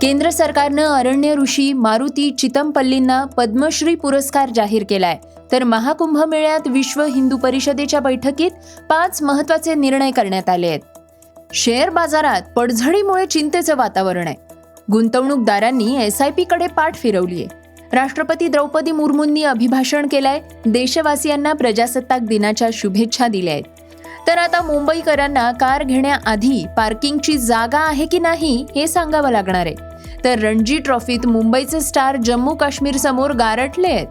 केंद्र सरकारनं अरण्य ऋषी मारुती चितमपल्लींना पद्मश्री पुरस्कार जाहीर केलाय. तर महाकुंभ मेळ्यात विश्व हिंदू परिषदेच्या बैठकीत पाच महत्त्वाचे निर्णय करण्यात आले आहेत. शेअर बाजारात पडझडीमुळे चिंतेचं वातावरण आहे. गुंतवणूकदारांनी एस आयकडे पाठ फिरवलीय. राष्ट्रपती द्रौपदी मुर्मूंनी अभिभाषण केलंय देशवासियांना प्रजासत्ताक दिनाच्या शुभेच्छा दिल्या आहेत तर आता मुंबईकरांना कार घेण्याआधी पार्किंगची जागा आहे की नाही हे सांगावं लागणार आहे. तर रणजी ट्रॉफीत मुंबईचे स्टार जम्मू काश्मीर समोर गारटले आहेत.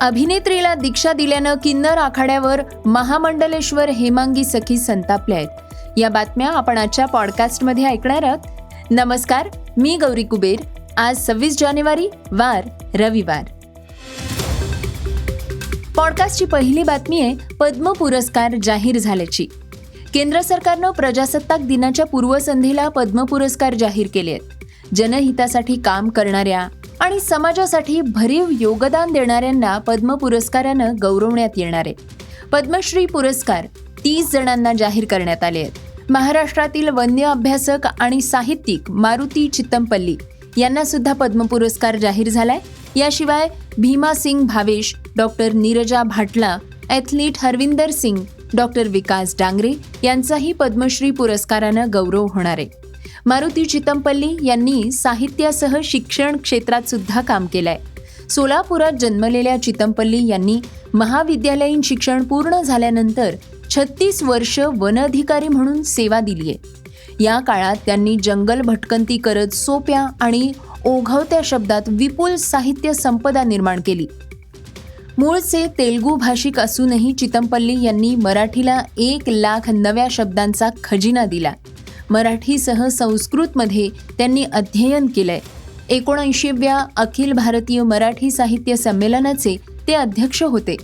अभिनेत्रीला दीक्षा दिल्यानं किन्नर आखाड्यावर महामंडलेश्वर हेमांगी सखी संतापल्या आहेत. या बातम्या आपण आजच्या पॉडकास्टमध्ये ऐकणार आहोत. नमस्कार मी गौरी कुबेर. आज सव्वीस जानेवारी वार रविवार. पॉडकास्टची पहिली बातमी आहे पद्म पुरस्कार जाहीर झाल्याची. केंद्र सरकारनं प्रजासत्ताक दिनाच्या पूर्वसंध्येला पद्म पुरस्कार जाहीर केले आहेत. जनहितासाठी काम करणाऱ्या आणि समाजासाठी भरीव योगदान देणाऱ्यांना पद्म पुरस्कारानं गौरवण्यात येणार आहे. पद्मश्री पुरस्कार तीस जणांना जाहीर करण्यात आले आहेत. महाराष्ट्रातील वन्य अभ्यासक आणि साहित्यिक मारुती चित्तमपल्ली यांना सुद्धा पद्म पुरस्कार जाहीर झालाय. याशिवाय Bhima Singh Bhavesh doctor Neerja Bhadla athlete Harvinder Singh doctor Vikas Dangre यांचाही पद्मश्री पुरस्कारानं गौरव होणार आहे. मारुती चितमपल्ली यांनी साहित्यासह शिक्षण क्षेत्रात सुद्धा काम केलंय. सोलापुरात जन्मलेल्या चितमपल्ली यांनी महाविद्यालयीन शिक्षण पूर्ण झाल्यानंतर छत्तीस वर्ष वन अधिकारी म्हणून सेवा दिली आहे या काळात त्यांनी जंगल भटकंती करत सोप्या आणि ओघवत्या शब्दात विपुल साहित्य संपदा निर्माण केली. मूळचे तेलगू भाषिक असूनही चितमपल्ली यांनी मराठीला एक लाख नव्या शब्दांचा खजिना दिला. मराठीसह संस्कृतमध्ये त्यांनी अध्ययन केलंय. एकोणऐंशीव्या अखिल भारतीय मराठी साहित्य संमेलनाचे ते अध्यक्ष होते.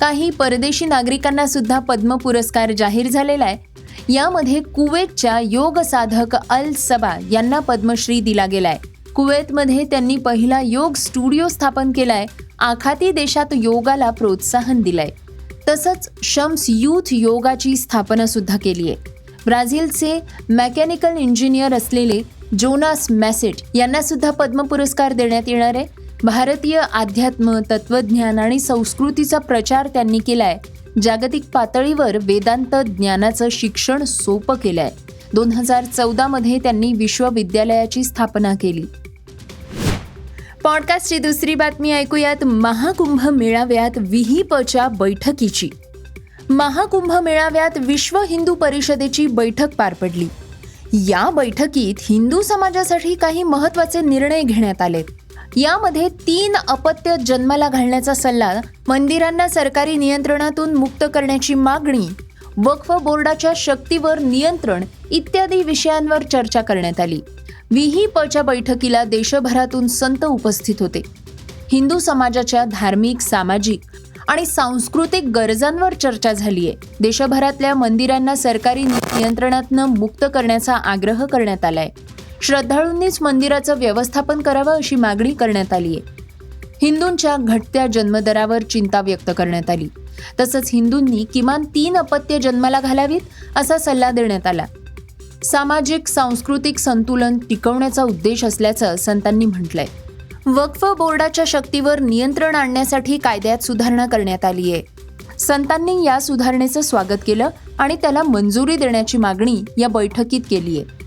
काही परदेशी नागरिकांना सुद्धा पद्म पुरस्कार जाहीर झालेला आहे. यामध्ये कुवेतच्या योग साधक अल सबा यांना पद्मश्री दिला गेलाय. कुवेतमध्ये त्यांनी पहिला योग स्टुडिओ स्थापन केलाय. आखाती देशात योगाला प्रोत्साहन दिलंय. तसंच शम्स यूथ योगाची स्थापना सुद्धा केली आहे ब्राझीलचे मेकॅनिकल इंजिनियर असलेले जोनास मॅसेट यांना सुद्धा पद्म पुरस्कार देण्यात येणार आहे. भारतीय अध्यात्म तत्वज्ञान आणि संस्कृतीचा प्रचार त्यांनी केलाय. जागतिक पातळीवर वेदांत ज्ञानाचं शिक्षण सोपं केलंय. दोन हजार चौदामध्ये त्यांनी विश्वविद्यालयाची स्थापना केली. पॉडकास्टची दुसरी बातमी ऐकूयात. महाकुंभ मेळाव्यात विहिपच्या बैठकीची. महाकुंभ मेळाव्यात विश्व हिंदू परिषदेची बैठक पार पडली. या बैठकीत हिंदू समाजासाठी काही महत्त्वाचे निर्णय घेण्यात आले. यामध्ये तीन अपत्य जन्माला घालण्याचा सल्ला मंदिरांना सरकारी नियंत्रणातून मुक्त करण्याची मागणी वक्फ बोर्डाच्या शक्तीवर नियंत्रण इत्यादी विषयांवर चर्चा करण्यात आली. विहिपच्या बैठकीला देशभरातून संत उपस्थित होते. हिंदू समाजाच्या धार्मिक सामाजिक आणि सांस्कृतिक गरजांवर चर्चा झालीय. देशभरातल्या मंदिरांना सरकारी नियंत्रणातनं मुक्त करण्याचा आग्रह करण्यात आलाय. श्रद्धाळूंनीच मंदिराचं व्यवस्थापन करावं अशी मागणी करण्यात आली आहे हिंदूंच्या घटत्या जन्मदरावर चिंता व्यक्त करण्यात आली. तसंच हिंदूंनी किमान तीन अपत्य जन्माला घालावीत असा सल्ला देण्यात आला. सामाजिक सांस्कृतिक संतुलन टिकवण्याचा उद्देश असल्याचं संतांनी म्हटलंय. वक्फ बोर्डाच्या शक्तीवर नियंत्रण आणण्यासाठी कायद्यात सुधारणा करण्यात आली आहे संतांनी या सुधारणेचं स्वागत केलं आणि त्याला मंजुरी देण्याची मागणी या बैठकीत केली आहे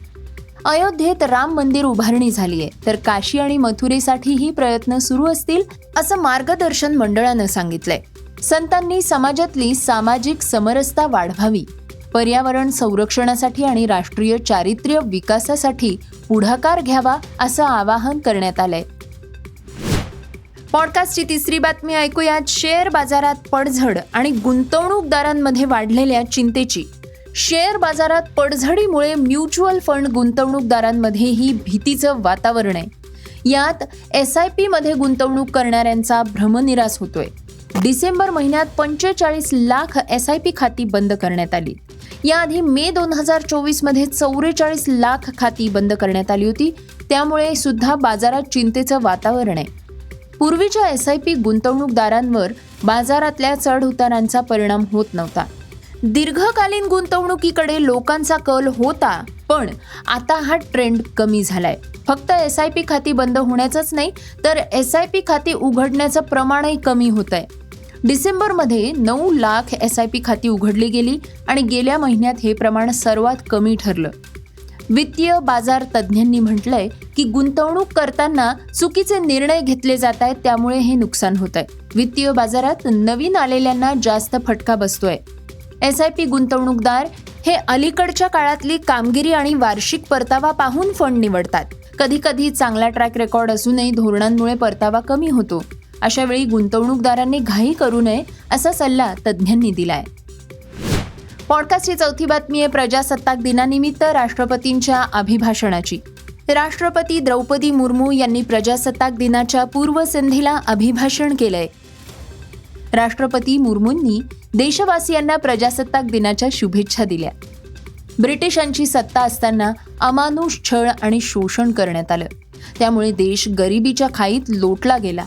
अयोध्येत राम मंदिर उभारणी झाली आहे तर काशी आणि मथुरेसाठीही प्रयत्न सुरू असतील असं मार्गदर्शन मंडळानं सांगितलंय. संतांनी समाजातली सामाजिक समरसता वाढवावी. पर्यावरण संरक्षणासाठी आणि राष्ट्रीय चारित्र्य विकासासाठी पुढाकार घ्यावा असं आवाहन करण्यात आलंय. पॉडकास्टची तिसरी बातमी ऐकूयात. शेअर बाजारात पडझड आणि गुंतवणूकदारांमध्ये वाढलेल्या चिंतेची. शेअर बाजारात पडझडीमुळे म्युच्युअल फंड गुंतवणूकदारांमध्येही भीतीचं वातावरण आहे. यात एस आय पीमध्ये गुंतवणूक करणाऱ्यांचा भ्रमनिरास होतोय. डिसेंबर महिन्यात पंचेचाळीस लाख एस आय पी खाती बंद करण्यात आली. याआधी मे दोन हजार चोवीसमध्ये चौवेचाळीस लाख खाती बंद करण्यात आली होती. त्यामुळे सुद्धा बाजारात चिंतेचं वातावरण आहे. पूर्वीच्या एस आय पी गुंतवणूकदारांवर बाजारातल्या चढ उतारांचा परिणाम होत नव्हता. दीर्घकालीन गुंतवणुकीकडे लोकांचा कल होता पण आता हा ट्रेंड कमी झालाय. फक्त एस आय पी खाती बंद होण्याचंच नाही तर एस आय पी खाती उघडण्याचं प्रमाणही कमी होत आहे डिसेंबरमध्ये नऊ लाख एस आय पी खाती उघडली गेली आणि गेल्या महिन्यात हे प्रमाण सर्वात कमी ठरलं. वित्तीय बाजार तज्ज्ञांनी म्हटलंय की गुंतवणूक करताना चुकीचे निर्णय घेतले जात आहेत त्यामुळे हे नुकसान होत आहे. वित्तीय बाजारात नवीन आलेल्यांना जास्त फटका बसतोय. एस आय पी गुंतवणूकदार हे अलीकडच्या काळातली कामगिरी आणि वार्षिक परतावा पाहून फंड निवडतात. कधी कधी चांगला ट्रॅक रेकॉर्ड असूनही धोरणांमुळे परतावा कमी होतो. अशा वेळी गुंतवणूकदारांनी घाई करू नये असा सल्ला तज्ज्ञांनी दिलाय. पॉडकास्टची चौथी बातमी आहे प्रजासत्ताक दिनानिमित्त राष्ट्रपतींच्या अभिभाषणाची. राष्ट्रपती द्रौपदी मुर्मू यांनी प्रजासत्ताक दिनाच्या पूर्वसंध्येला अभिभाषण केलंय. राष्ट्रपती मुर्मूंनी देशवासियांना प्रजासत्ताक दिनाच्या शुभेच्छा दिल्या. ब्रिटिशांची सत्ता असताना अमानुष छळ आणि शोषण करण्यात आलं. त्यामुळे देश गरिबीच्या खाईत लोटला गेला.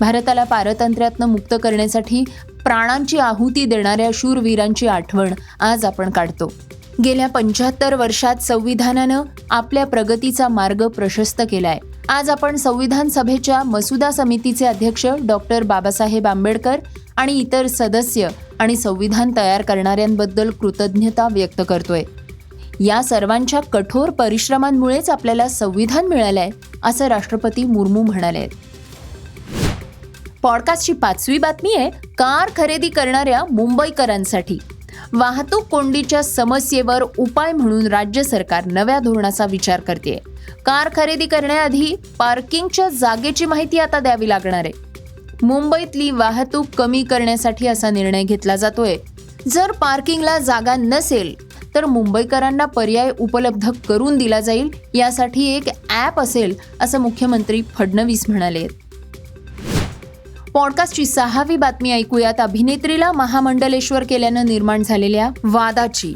भारताला पारतंत्र्यातनं मुक्त करण्यासाठी प्राणांची आहुती देणाऱ्या शूरवीरांची आठवण आज आपण काढतो. गेल्या पंच्याहत्तर वर्षात संविधानानं आपल्या प्रगतीचा मार्ग प्रशस्त केलाय. आज आपण संविधान सभेच्या मसुदा समितीचे अध्यक्ष डॉक्टर बाबासाहेब आंबेडकर आणि इतर सदस्य आणि संविधान तयार करणाऱ्यांबद्दल कृतज्ञता व्यक्त करतोय. या सर्वांच्या कठोर परिश्रमांमुळेच आपल्याला संविधान मिळालंय असं राष्ट्रपती मुर्मू म्हणाले पॉडकास्टची पाचवी बातमी आहे कार खरेदी करणाऱ्या मुंबईकरांसाठी. वाहतूक कोंडीच्या समस्येवर उपाय म्हणून राज्य सरकार नव्या धोरणाचा विचार करते कार खरेदी करण्याआधी पार्किंगच्या जागेची माहिती आता द्यावी लागणार आहे. मुंबईतली वाहतूक कमी करण्यासाठी असा निर्णय घेतला जातोय. जर पार्किंगला जागा नसेल तर मुंबईकरांना पर्याय उपलब्ध करून दिला जाईल यासाठी एक ॲप असेल असं मुख्यमंत्री फडणवीस म्हणाले पॉडकास्टची सहावी बातमी ऐकूयात. अभिनेत्रीला महामंडलेश्वर केल्यानं निर्माण झालेल्या वादाची.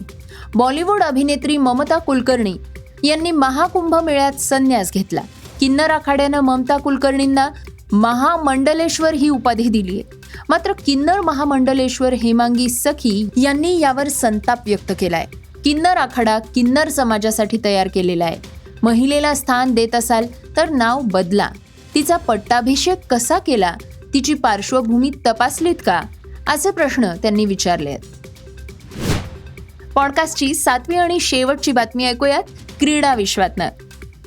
बॉलिवूड अभिनेत्री ममता कुलकर्णी यांनी महाकुंभ मेळ्यात संन्यास घेतला. किन्नर आखाड्यानं ममता कुलकर्णींना महामंडलेश्वर ही उपाधी दिली आहे मात्र किन्नर महामंडलेश्वर हेमांगी सखी यांनी यावर संताप व्यक्त केलाय. किन्नर आखाडा किन्नर समाजासाठी तयार केलेला आहे. महिलेला स्थान देत असाल तर नाव बदला. तिचा पट्टाभिषेक कसा केला? तिची पार्श्वभूमी तपासलीत का? असे प्रश्न त्यांनी विचारले आहेत पॉडकास्टची सातवी आणि शेवटची बातमी ऐकूयात क्रीडा विश्वातनं.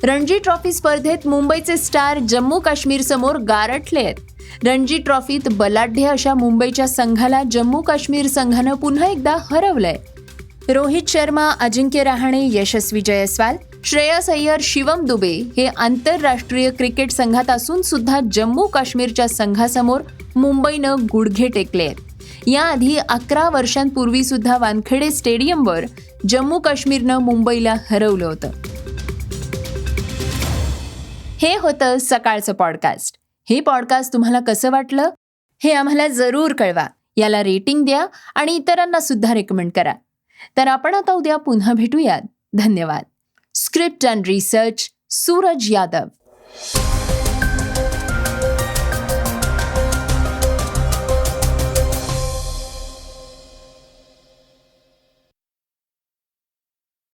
रणजी ट्रॉफी स्पर्धेत मुंबईचे स्टार जम्मू काश्मीर समोर गारठले आहेत रणजी ट्रॉफीत बलाढ्य अशा मुंबईच्या संघाला जम्मू काश्मीर संघानं पुन्हा एकदा हरवलंय. रोहित शर्मा अजिंक्य रहाणे यशस्वी जयस्वाल श्रेयस अय्यर शिवम दुबे हे आंतरराष्ट्रीय क्रिकेट संघात असून सुद्धा जम्मू काश्मीरच्या संघासमोर मुंबईनं गुडघे टेकले आहेत. याआधी अकरा वर्षांपूर्वी सुद्धा वानखेडे स्टेडियमवर जम्मू काश्मीरनं मुंबईला हरवलं होतं. हे होतं सकाळचं पॉडकास्ट. हे पॉडकास्ट तुम्हाला कसं वाटलं? हे आम्हाला जरूर कळवा. याला रेटिंग द्या आणि इतरांना सुद्धा रेकमेंड करा. तर आपण आता उद्या पुन्हा भेटूयात. धन्यवाद. Script and Research, Suraj Yadav.